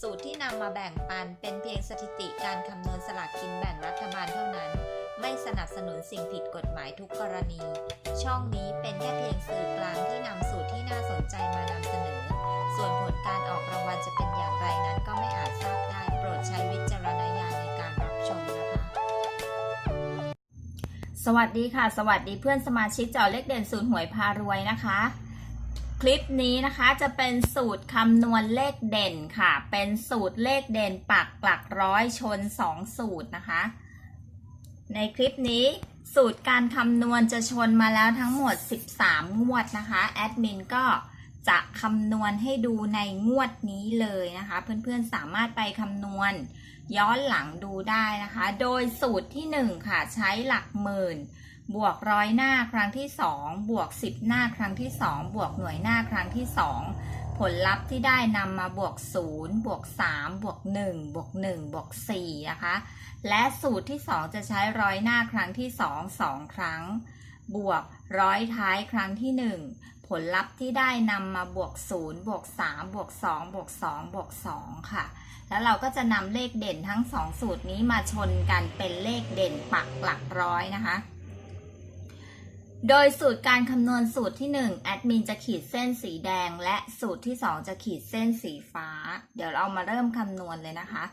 สูตรที่นำมาแบ่งปันเป็นเพียงสถิติการคำนวณสลากกินแบ่งรัฐบาลเท่านั้น ไม่สนับสนุนสิ่งผิดกฎหมายทุกกรณี ช่องนี้เป็นแค่เพียงสื่อกลางที่นำสูตรที่น่าสนใจมานำเสนอ ส่วนผลการออกรางวัลจะเป็นอย่างไรนั้นก็ไม่อาจทราบได้ โปรดใช้วิจารณญาณในการรับชมนะคะ สวัสดีค่ะ สวัสดีเพื่อนสมาชิกเจอเลขเด่นศูนย์หวยพารวยนะคะ ลิปนี้นะคะจะเป็นสูตรคำนวณเลขเด่นค่ะ เป็นสูตรเลขเด่นปักหลักร้อยชน 2 สูตรนะคะ ในคลิปนี้สูตรการคำนวณจะชนมาแล้วทั้งหมด 13 งวดนะคะ แอดมินก็จะคำนวณให้ดูในงวดนี้เลยนะคะ เพื่อนๆสามารถไปคำนวณย้อนหลังดูได้นะคะ โดยสูตรที่ 1 ค่ะ ใช้หลักหมื่น บวกร้อยหน้าครั้งที่ 2 บวก 10 หน้าครั้งที่ 2 บวกหน่วยหน้าครั้งที่ 2 ผลลัพธ์ที่ได้นำมาบวก 0 บวก 3 บวก 1 บวก 1 บวก 4 นะคะ และสูตรที่ 2 จะใช้ร้อยหน้าครั้งที่ 2 2 ครั้ง บวกร้อยท้ายครั้งที่ 1 ผลลัพธ์ที่ได้นำมาบวก 0 บวก 3 บวก 2 บวก 2 บวก 2 ค่ะแล้วเราก็จะนำเลขเด่นทั้งสองสูตรนี้มาชนกันเป็นเลขเด่นปักหลักร้อยนะคะ โดยสูตรการคำนวณสูตรที่1แอดมินจะขีดเส้นสีแดง และสูตรที่ 2 จะขีดเส้นสีฟ้า เดี๋ยวเรามาเริ่มคำนวณเลยนะคะ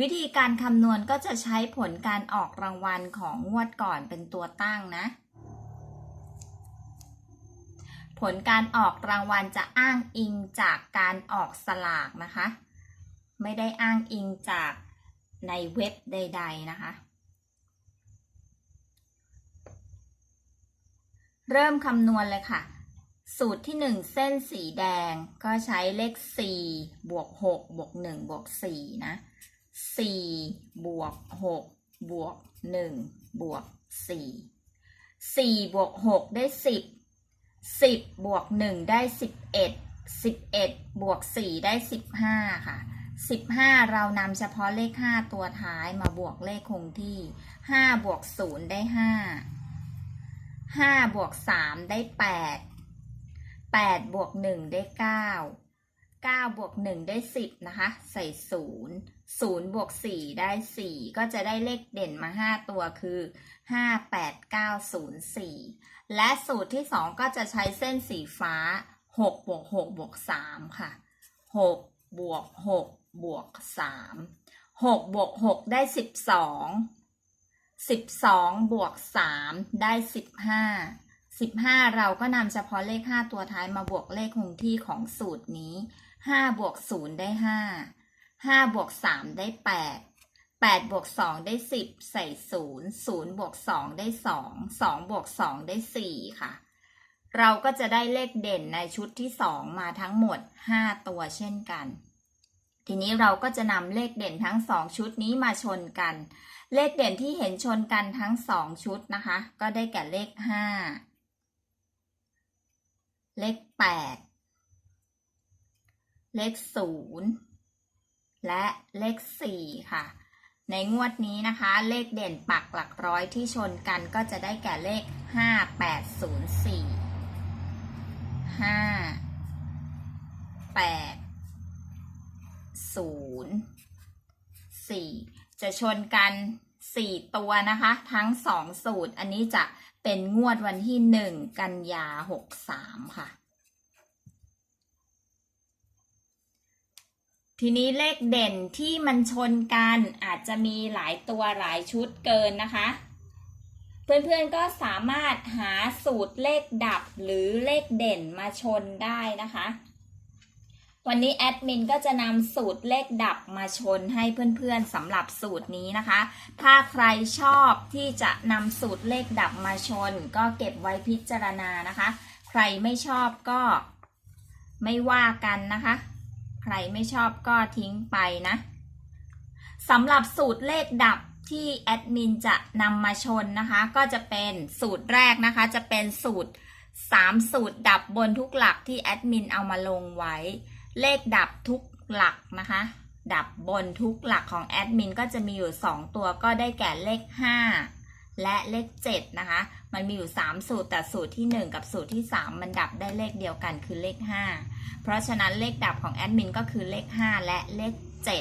วิธีการคำนวณก็จะใช้ผลการออกรางวัลของงวดก่อนเป็นตัวตั้งนะ ผลการออกรางวัลจะอ้างอิงจากการออกสลากนะคะ ไม่ได้อ้างอิงจากในเว็บใด ๆ นะคะ เริ่มคำนวณเลยค่ะ สูตรที่ 1 เส้นสีแดงก็ใช้เลข 4 บวก 6 บวก 1 บวก 4 นะ 4 บวก 6 บวก 1 บวก 4 4 บวก 6 ได้ 10 10 บวก 1 ได้ 11 11 บวก 4 ได้ 15 ค่ะ15 เรานำเฉพาะเลข 5 ตัวท้ายมาบวกเลขคงที่ 5 บวก 0 ได้ 5 ห้าบวกสามได้แปดแปดบวกหนึ่งได้เก้าเก้าบวกหนึ่งได้สิบนะคะ ใส่ศูนย์ศูนย์บวกสี่ได้สี่ก็จะได้เลขเด่นมาห้าตัวคือห้าแปดเก้าศูนย์สี่และสูตรที่สองก็จะใช้เส้นสีฟ้าหกบวกหกบวกสามค่ะหกบวกหกบวกสามหกบวกหกได้สิบสอง 12บสองบวก3ได้15 15เราก็นำเฉพาะเลข5ตัวท้ายมาบวกเลขคงที่ของสูตรนี้5บวก0ได้5 5บวก3ได้8 8บวก2ได้10ใส่0 0บวก2ได้2 2บวก2ได้4ค่ะ เราก็จะได้เลขเด่นในชุดที่2มาทั้งหมด5ตัวเช่นกัน ทีนี้เราก็จะนำเลขเด่นทั้ง2ชุดนี้มาชนกัน เลขเด่นที่เห็นชนกันทั้ง2ชุดนะคะ ก็ได้แก่เลข5เลข8เลข0และเลข4ค่ะ ในงวดนี้นะคะ เลขเด่นปักหลักร้อยที่ชนกันก็จะได้แก่เลข5 8 0 4 5 8 0 4 จะชนกัน 4 ตัวนะคะ ทั้ง 2 สูตร อันนี้จะเป็นงวดวันที่ 1 กันยา 63 ค่ะ ทีนี้เลขเด่นที่มันชนกันอาจจะมีหลายตัวหลายชุดเกินนะคะ เพื่อนๆก็สามารถหาสูตรเลขดับหรือเลขเด่นมาชนได้นะคะ วันนี้แอดมินก็จะนำสูตรเลขดับมาชนให้เพื่อนๆสำหรับสูตรนี้นะคะ ถ้าใครชอบที่จะนำสูตรเลขดับมาชน ก็เก็บไว้พิจารณานะคะ ใครไม่ชอบก็ไม่ว่ากันนะคะ ใครไม่ชอบก็ทิ้งไปนะสำหรับสูตรเลขดับที่แอดมินจะนำมาชนนะคะ ก็จะเป็นสูตรแรกนะคะ จะเป็นสูตร 3 สูตรดับบนทุกหลักที่แอดมินเอามาลงไว้ เลขดับทุกหลักนะคะ ดับบนทุกหลักของแอดมินก็จะมีอยู่ 2 ตัวก็ได้แก่เลข 5 และเลข 7 นะคะ มันมีอยู่ 3 สูตรแต่สูตรที่ 1 กับสูตรที่ 3 มันดับได้เลขเดียวกันคือเลข 5 เพราะฉะนั้นเลขดับของแอดมินก็คือเลข 5 และเลข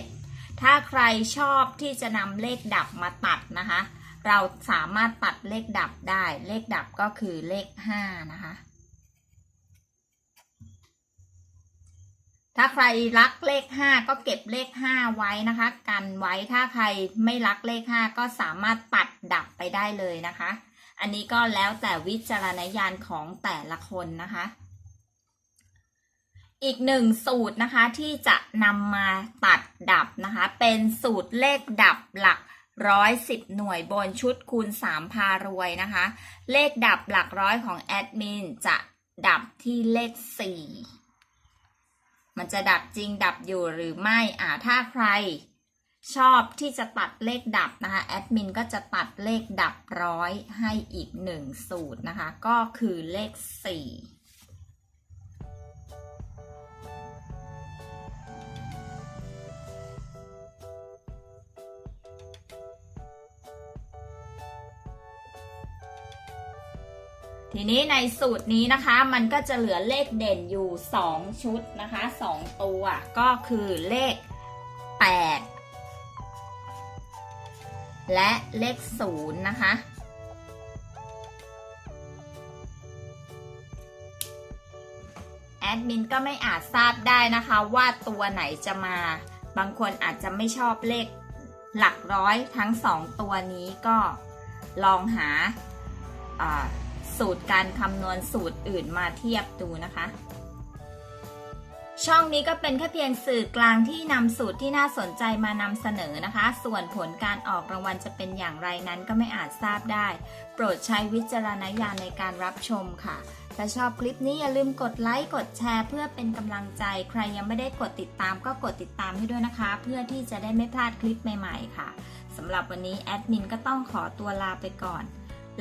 7 ถ้าใครชอบที่จะนำเลขดับมาตัดนะคะ เราสามารถตัดเลขดับได้เลขดับก็คือเลข 5 นะคะ ถ้าใครรักเลข5ก็เก็บเลข5ไว้นะคะ กันไว้ถ้าใครไม่รักเลข5ก็สามารถตัดดับไปได้เลยนะคะ อันนี้ก็แล้วแต่วิจารณญาณของแต่ละคนนะคะ อีกหนึ่งสูตรนะคะที่จะนำมาตัดดับนะคะ เป็นสูตรเลขดับหลักร้อยสิบหน่วยบนชุดคูณสามพารวยนะคะ เลขดับหลักร้อยของแอดมินจะดับที่เลขสี่ มันจะดับจริงดับอยู่หรือไม่อ่าถ้าใครชอบที่จะตัดเลขดับนะคะแอดมินก็จะตัดเลขดับร้อยให้อีกหนึ่งสูตรนะคะ ก็คือเลขสี่ ทีนี้ในสูตรนี้นะคะ มันก็จะเหลือเลขเด่นอยู่ 2 ชุดนะคะ 2 ตัวก็คือเลข 8 และเลข 0 นะคะ แอดมินก็ไม่อาจทราบได้นะคะว่าตัวไหนจะมา บางคนอาจจะไม่ชอบเลขหลักร้อยทั้ง 2 ตัวนี้ก็ลองหาา สูตรการคำนวณสูตรอื่นมาเทียบดูนะคะ ช่องนี้ก็เป็นแค่เพียงสื่อกลางที่นำสูตรที่น่าสนใจมานำเสนอนะคะ ส่วนผลการออกรางวัลจะเป็นอย่างไรนั้นก็ไม่อาจทราบได้ โปรดใช้วิจารณญาณในการรับชมค่ะถ้าชอบคลิปนี้อย่าลืมกดไลค์กดแชร์ เพื่อเป็นกำลังใจ ใครยังไม่ได้กดติดตามก็กดติดตามให้ด้วยนะคะ เพื่อที่จะได้ไม่พลาดคลิปใหม่ ๆ ค่ะสำหรับวันนี้แอดมินก็ต้องขอตัวลาไปก่อน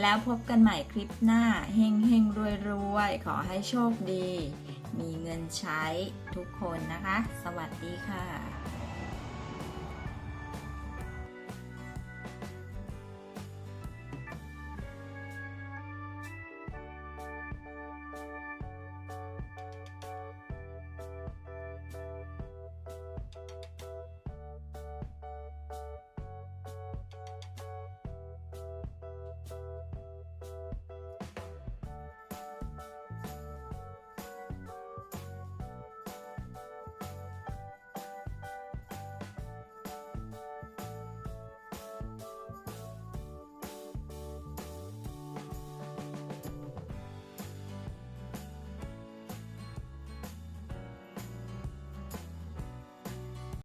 แล้วพบกันใหม่คลิปหน้า เฮงเฮงรวยรวยขอให้โชคดี มีเงินใช้ทุกคนนะคะ สวัสดีค่ะ